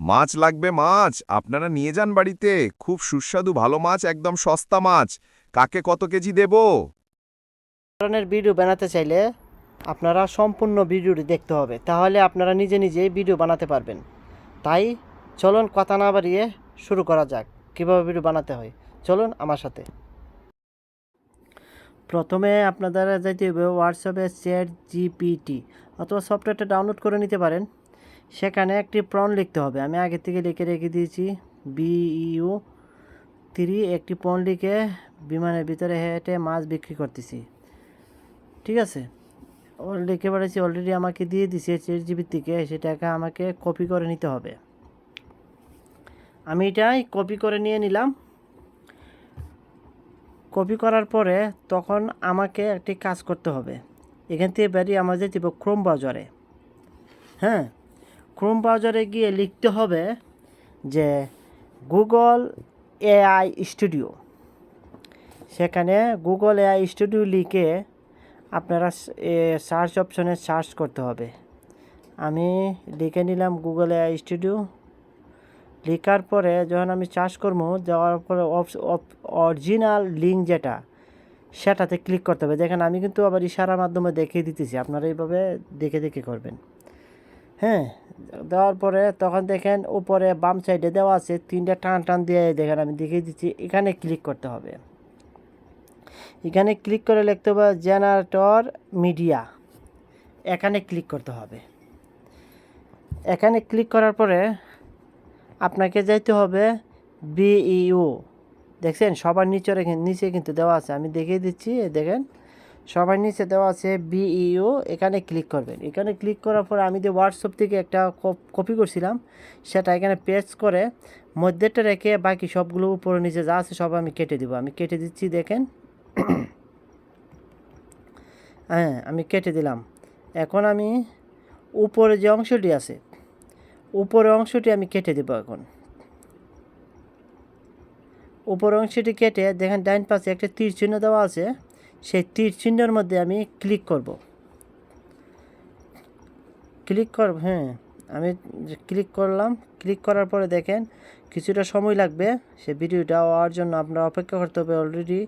মাছ লাগবে মাছ। আপনারা নিয়ে যান বাড়িতে। খুব সুস্বাদু, ভালো মাছ, একদম সস্তা মাছ। কাকে কত কেজি দেব? ধরনের ভিডিও বানাতে চাইলে আপনারা সম্পূর্ণ ভিডিওটি দেখতে হবে। তাহলে আপনারা নিজে নিজেই ভিডিও বানাতে পারবেন। তাই চলুন কথা না বাড়িয়ে শুরু করা যাক, কীভাবে ভিডিও বানাতে হয়। চলুন আমার সাথে। প্রথমে আপনারা যাইতে হবে হোয়াটসঅ্যাপে চ্যাট জিপিটি অথবা সফটওয়্যারটা ডাউনলোড করে নিতে পারেন। সেখানে একটি প্রন লিখতে হবে। আমি আগে থেকে লিখে রেখে দিয়েছি। বিইউ থ্রি একটি প্রন লিখে বিমানের ভিতরে হেঁটে মাছ বিক্রি করতেছি। ঠিক আছে? লিখে পাঠাচ্ছি অলরেডি আমাকে দিয়ে দিছে চার জিবির থেকে সেটাকে আমাকে কপি করে নিতে হবে। আমি এটাই কপি করে নিয়ে নিলাম। কপি করার পরে তখন আমাকে একটি কাজ করতে হবে। এখান থেকে বেরিয়ে আমাদের হবে ক্রোম ব্রাউজারে হ্যাঁ? ক্রোম ব্রাউজারে গিয়ে লিখতে হবে যে গুগল এআই স্টুডিও সেখানে গুগল এআই স্টুডিও লিখে আপনারা সার্চ অপশনে সার্চ করতে হবে। আমি লিখে নিলাম গুগল এআই স্টুডিও লেখার পরে যখন আমি চার্জ করব, যাওয়ার পরে অরিজিনাল লিঙ্ক যেটা, সেটাতে ক্লিক করতে হবে। দেখেন আমি কিন্তু আবার ইশারার মাধ্যমে দেখিয়ে দিতেছি। আপনারা এইভাবে দেখে দেখে করবেন। হ্যাঁ। দেওয়ার পরে তখন দেখেন উপরে বাম সাইডে দেওয়া আছে, তিনটা টান টান দিয়ে দেখেন আমি দেখিয়ে দিচ্ছি, এখানে ক্লিক করতে হবে। এখানে ক্লিক করে লিখতে হবে জেনারেটর মিডিয়া এখানে ক্লিক করতে হবে। এখানে ক্লিক করার পরে আপনাকে যাইতে হবে বিইউ দেখছেন? সবার নিচে নিচে কিন্তু দেওয়া আছে, আমি দেখিয়ে দিচ্ছি, দেখেন। সবার নিচে দেওয়া আছে বিইউ এখানে ক্লিক করবেন। এখানে ক্লিক করার পর আমি যে হোয়াটসঅ্যাপ থেকে একটা কপি করছিলাম, সেটা এখানে পেস্ট করে মধ্যেটা রেখে বাকি সবগুলো উপরে নিচে যা আছে সব আমি কেটে দিব। আমি কেটে দিচ্ছি, দেখেন। হ্যাঁ আমি কেটে দিলাম। এখন আমি উপরে যে অংশটি আছে উপরের অংশটি আমি কেটে দেবো এখন। উপরের অংশটি কেটে, দেখেন ডাইন পাশে একটা তীর চিহ্ন দেওয়া আছে। সেই তীর চিহ্নের মধ্যে আমি ক্লিক করব। ক্লিক কর হ্যাঁ আমি ক্লিক করলাম ক্লিক করার পরে দেখেন কিছুটা সময় লাগবে, সে ভিডিওটা হওয়ার জন্য আপনার অপেক্ষা করতে হবে অলরেডি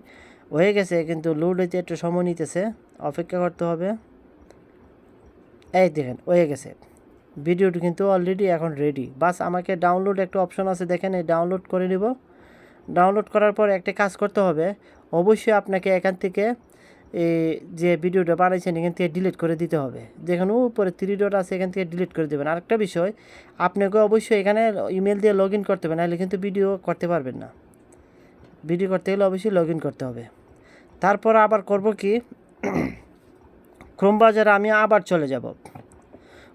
হয়ে গেছে, কিন্তু লোড হইতে একটু সময় নিতেছে, অপেক্ষা করতে হবে। এই দেখেন, হয়ে গেছে। ভিডিওটি কিন্তু অলরেডি এখন রেডি বাস, আমাকে ডাউনলোড একটা অপশন আছে, দেখেন, এই ডাউনলোড করে নিব। ডাউনলোড করার পর একটা কাজ করতে হবে। অবশ্যই আপনাকে এখান থেকে যে ভিডিওটা বানাইছেন, এখান থেকে ডিলিট করে দিতে হবে। যেখানে উপরে থ্রি ডট আছে, এখান থেকে ডিলিট করে দেবেন। আরেকটা বিষয়, আপনাকে অবশ্যই এখানে ইমেল দিয়ে লগ ইন করতে হবে, নাহলে কিন্তু ভিডিও করতে পারবেন না। ভিডিও করতে গেলে অবশ্যই লগ ইন করতে হবে। তারপর আবার করব কি ক্রোম বাজারে আমি আবার চলে যাব।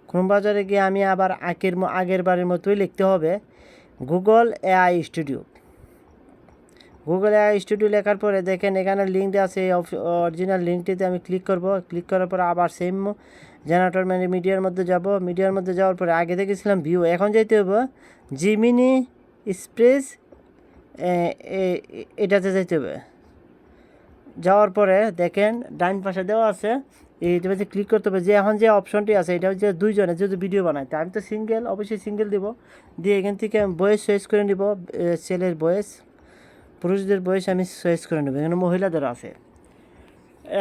ক্রোম বাজারে গিয়ে আমি আবার আগের আগের বারের মতোই লিখতে হবে Google AI studio Google studio লেখার পরে দেখেন এখানে লিঙ্ক দেওয়া আছে অরিজিনাল লিঙ্কটিতে আমি ক্লিক করব। ক্লিক করার পরে আবার সেম জেনারেটর মানে মিডিয়ার মধ্যে যাব। মিডিয়ার মধ্যে যাওয়ার পরে আগে দেখেছিলাম ভিউ এখন যাইতে হবে জিমিনি স্প্রেস এটাতে যাইতে হবে যাওয়ার পরে দেখেন ডাইন পাশে দেওয়া আছে, এইটা হচ্ছে ক্লিক করতে হবে। যে এখন যে অপশনটি আছে, এটা হচ্ছে দুইজনে যেহেতু ভিডিও বানায় আমি তো সিঙ্গেল অবশ্যই সিঙ্গেল দিব। দিয়ে এখান থেকে বয়েস চয়েস করে নিব ছেলের বয়স পুরুষদের বয়স আমি চয়েস করে নেব। এখানে মহিলাদের আছে।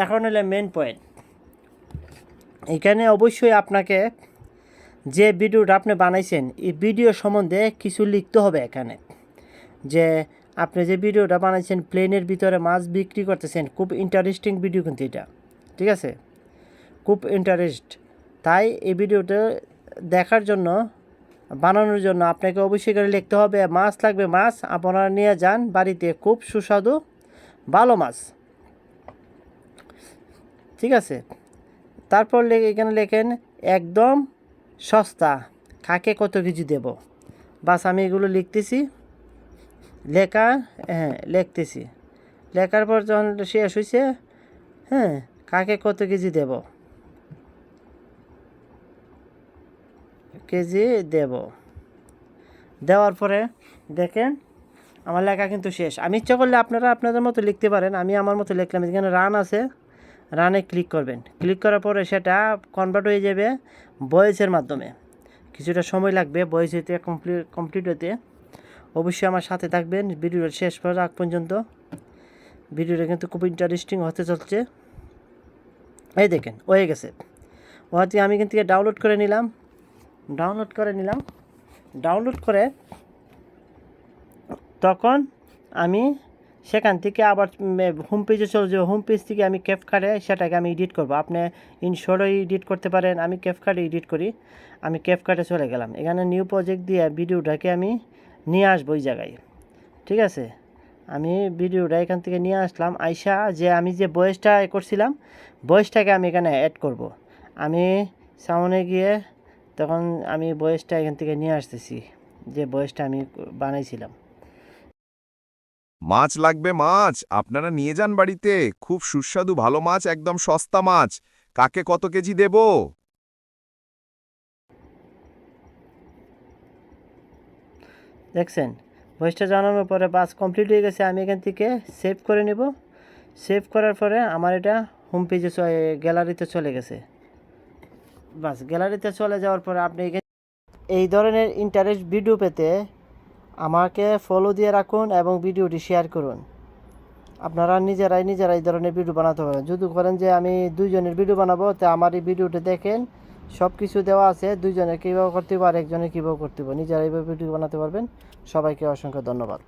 এখন হলে মেন পয়েন্ট এখানে অবশ্যই আপনাকে যে ভিডিওটা আপনি বানাইছেন, এই ভিডিও সম্বন্ধে কিছু লিখতে হবে এখানে। যে আপনি যে ভিডিওটা বানাইছেন প্লেনের ভিতরে মাছ বিক্রি করতেছেন, খুব ইন্টারেস্টিং ভিডিও কিন্তু এটা। ঠিক আছে? খুব ইন্টারেস্ট তাই এই ভিডিওটা দেখার জন্য বানানোর জন্য আপনাকে অবশ্যই করে লিখতে হবে, মাছ লাগবে মাছ, আপনারা নিয়ে যান বাড়িতে, খুব সুস্বাদু, ভালো মাছ। ঠিক আছে? তারপর এখানে লেখেন, একদম সস্তা, কাকে কত কেজি দেব? বাস আমি এগুলো লিখতেছি। লেখা হ্যাঁ লিখতেছি। লেখার পর যখন শেষ হয়েছে হ্যাঁ কাকে কত কেজি দেব? কেজি দেব। দেওয়ার পরে দেখেন, আমার লেখা কিন্তু শেষ। আমি ইচ্ছা করলে আপনারা আপনাদের মতো লিখতে পারেন। আমি আমার মতো লিখলাম এখানে রান আছে রানে ক্লিক করবেন। ক্লিক করার পরে সেটা কনভার্ট হয়ে যাবে বয়েসের মাধ্যমে। কিছুটা সময় লাগবে বয়েস হইতে কমপ্লিট কমপ্লিট হতে অবশ্যই আমার সাথে থাকবেন। ভিডিওটা শেষ করার আগ পর্যন্ত। ভিডিওটা কিন্তু খুব ইন্টারেস্টিং হতে চলছে। এই দেখেন, হয়ে গেছে। ওহাতে আমি কিন্তু ডাউনলোড করে নিলাম। ডাউনলোড করে নিলাম। ডাউনলোড করে তখন আমি সেখান থেকে আবার হোম পেজে চলে যাব। হোম পেজ থেকে আমি ক্যাপ কাটে সেটাকে আমি এডিট করব। আপনি ইনশোরও এডিট করতে পারেন। আমি ক্যাপ কাটে এডিট করি। আমি ক্যাপ কাটে চলে গেলাম। এখানে নিউ প্রজেক্ট দিয়ে ভিডিওটাকে আমি নিয়ে আসব ওই জায়গায়। ঠিক আছে? আমি ভিডিওটা এখান থেকে নিয়ে আসলাম। আইসা যে আমি যে বয়েসটা করছিলাম বয়েসটাকে আমি এখানে অ্যাড করব। আমি সামনে গিয়ে তখন আমি বয়েসটা এখান থেকে নিয়ে আসতেছি যে বয়েসটা আমি বানাইছিলাম। মাছ লাগবে মাছ আপনারা নিয়ে যান বাড়িতে খুব সুস্বাদু ভালো মাছ একদম সস্তা মাছ। কাকে কত কেজি দেব? দেখছেন ভয়েসটা জানানোর পরে বাস কমপ্লিট হয়ে গেছে আমি এখান থেকে সেভ করে নেব। সেভ করার পরে আমার এটা হোম পেজে গ্যালারিতে চলে গেছে। বাস, গ্যালারিতে চলে যাওয়ার পরে আপনি এই ধরনের ইন্টারেস্ট ভিডিও পেতে আমাকে ফলো দিয়ে রাখুন এবং ভিডিওটি শেয়ার করুন। আপনারা নিজেরাই নিজেরাই এই ধরনের ভিডিও বানাতে পারেন। যদি করেন যে আমি দুইজনের ভিডিও বানাবো, তা আমার এই ভিডিওটি দেখেন সব কিছু দেওয়া আছে দুইজনে কীভাবে করতে আর একজনে কীভাবে করতে পারে নিজেরাই এইভাবে ভিডিও বানাতে পারবেন। সবাইকে অসংখ্য ধন্যবাদ।